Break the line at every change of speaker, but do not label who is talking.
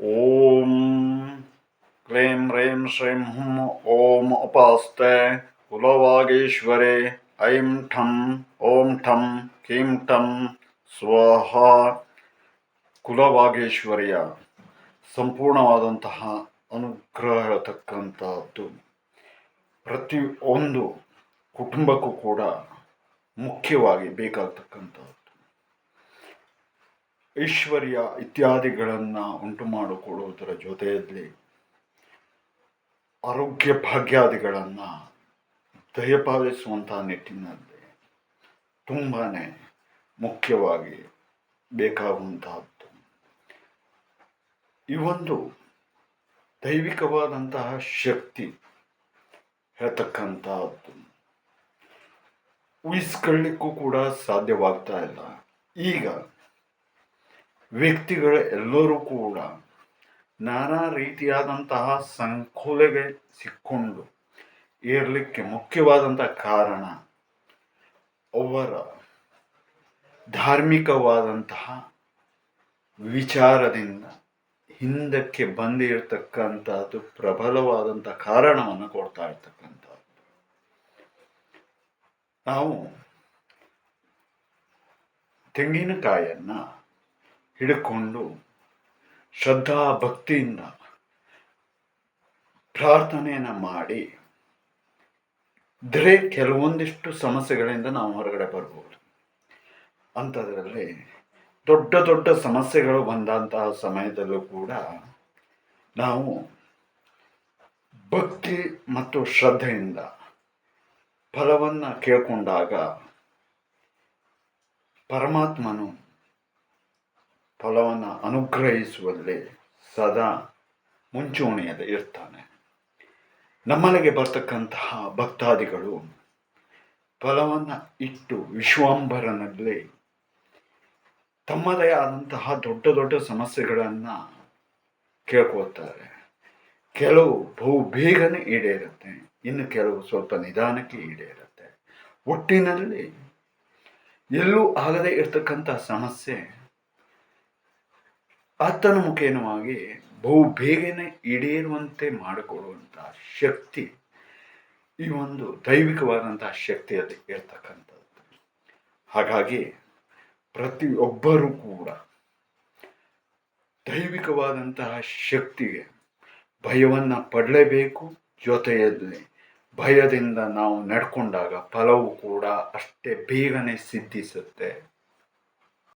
ಓಂ ಕ್ಲೀಂ ಹ್ರೀಂ ಶ್ರೀಂ ಹುಂ ಓಂ ಉಪಾಸ್ತೆ ಕುಲವಾಗೇಶ್ವರೇ ಐಂ ಠಂ ಓಂ ಠಂ ಕೀಂ ಠಂ ಸ್ವಾಹ ಕುಲವಾಗೇಶ್ವರಿಯ ಸಂಪೂರ್ಣವಾದಂತಹ ಅನುಗ್ರಹ ಪ್ರತಿ ಒಂದು ಕುಟುಂಬಕ್ಕೂ ಕೂಡ ಮುಖ್ಯವಾಗಿ ಬೇಕಾಗ್ತಕ್ಕಂಥದ್ದು. ಐಶ್ವರ್ಯ ಇತ್ಯಾದಿಗಳನ್ನು ಉಂಟು ಮಾಡಿಕೊಡುವುದರ ಜೊತೆಯಲ್ಲಿ ಆರೋಗ್ಯ ಭಾಗ್ಯಾದಿಗಳನ್ನು ದಯಪಾಲಿಸುವಂತಹ ನಿಟ್ಟಿನಲ್ಲಿ ತುಂಬಾ ಮುಖ್ಯವಾಗಿ ಬೇಕಾಗುವಂತಹದ್ದು. ಈ ಒಂದು ದೈವಿಕವಾದಂತಹ ಶಕ್ತಿ ಹೇಳ್ತಕ್ಕಂತಹದ್ದು. ಉಳಿಸ್ಕೊಳ್ಳಿಕ್ಕೂ ಕೂಡ ಸಾಧ್ಯವಾಗ್ತಾ ಇಲ್ಲ. ಈಗ ವ್ಯಕ್ತಿಗಳು ಎಲ್ಲರೂ ಕೂಡ ನಾನಾ ರೀತಿಯಾದಂತಹ ಸಂಕೋಲೆಗೆ ಸಿಕ್ಕೊಂಡು ಇರಲಿಕ್ಕೆ ಮುಖ್ಯವಾದಂತಹ ಕಾರಣ ಅವರ ಧಾರ್ಮಿಕವಾದಂತಹ ವಿಚಾರದಿಂದ ಹಿಂದಕ್ಕೆ ಬಂದಿರತಕ್ಕಂಥದ್ದು ಪ್ರಬಲವಾದಂಥ ಕಾರಣವನ್ನು ಕೊಡ್ತಾ ಇರ್ತಕ್ಕಂಥದ್ದು. ನಾವು ತೆಂಗಿನಕಾಯನ್ನು ಹಿಡ್ಕೊಂಡು ಶ್ರದ್ಧಾ ಭಕ್ತಿಯಿಂದ ಪ್ರಾರ್ಥನೆಯನ್ನು ಮಾಡಿ ದರೆ ಕೆಲವೊಂದಿಷ್ಟು ಸಮಸ್ಯೆಗಳಿಂದ ನಾವು ಹೊರಗಡೆ ಬರ್ಬೋದು. ಅಂಥದ್ರಲ್ಲಿ ದೊಡ್ಡ ದೊಡ್ಡ ಸಮಸ್ಯೆಗಳು ಬಂದಂತಹ ಸಮಯದಲ್ಲೂ ಕೂಡ ನಾವು ಭಕ್ತಿ ಮತ್ತು ಶ್ರದ್ಧೆಯಿಂದ ಫಲವನ್ನು ಕೇಳಿಕೊಂಡಾಗ ಪರಮಾತ್ಮನು ಫಲವನ್ನು ಅನುಗ್ರಹಿಸುವಲ್ಲಿ ಸದಾ ಮುಂಚೂಣಿಯಲ್ಲಿ ಇರ್ತಾನೆ. ನಮ್ಮನೆಗೆ ಬರ್ತಕ್ಕಂತಹ ಭಕ್ತಾದಿಗಳು ಫಲವನ್ನು ಇಟ್ಟು ವಿಶ್ವಾಂಬರನಲ್ಲಿ ತಮ್ಮದೇ ಆದಂತಹ ದೊಡ್ಡ ದೊಡ್ಡ ಸಮಸ್ಯೆಗಳನ್ನು ಕೇಳ್ಕೊಳ್ತಾರೆ. ಕೆಲವು ಬಹು ಬೇಗನೆ ಈಡೇರುತ್ತೆ, ಇನ್ನು ಕೆಲವು ಸ್ವಲ್ಪ ನಿಧಾನಕ್ಕೆ ಈಡೇರುತ್ತೆ. ಒಟ್ಟಿನಲ್ಲಿ ಎಲ್ಲೂ ಆಗದೇ ಇರತಕ್ಕಂಥ ಸಮಸ್ಯೆ ಆತನ ಮುಖೇನವಾಗಿ ಬಹು ಬೇಗನೆ ಈಡೇರುವಂತೆ ಮಾಡಿಕೊಡುವಂತಹ ಶಕ್ತಿ, ಈ ಒಂದು ದೈವಿಕವಾದಂತಹ ಶಕ್ತಿ ಅದು ಇರ್ತಕ್ಕಂಥದ್ದು. ಹಾಗಾಗಿ ಪ್ರತಿಯೊಬ್ಬರೂ ಕೂಡ ದೈವಿಕವಾದಂತಹ ಶಕ್ತಿಗೆ ಭಯವನ್ನು ಪಡಲೇಬೇಕು. ಜೊತೆಯಲ್ಲಿ ಭಯದಿಂದ ನಾವು ನಡ್ಕೊಂಡಾಗ ಫಲವು ಕೂಡ ಅಷ್ಟೇ ಬೇಗನೆ ಸಿದ್ಧಿಸುತ್ತೆ.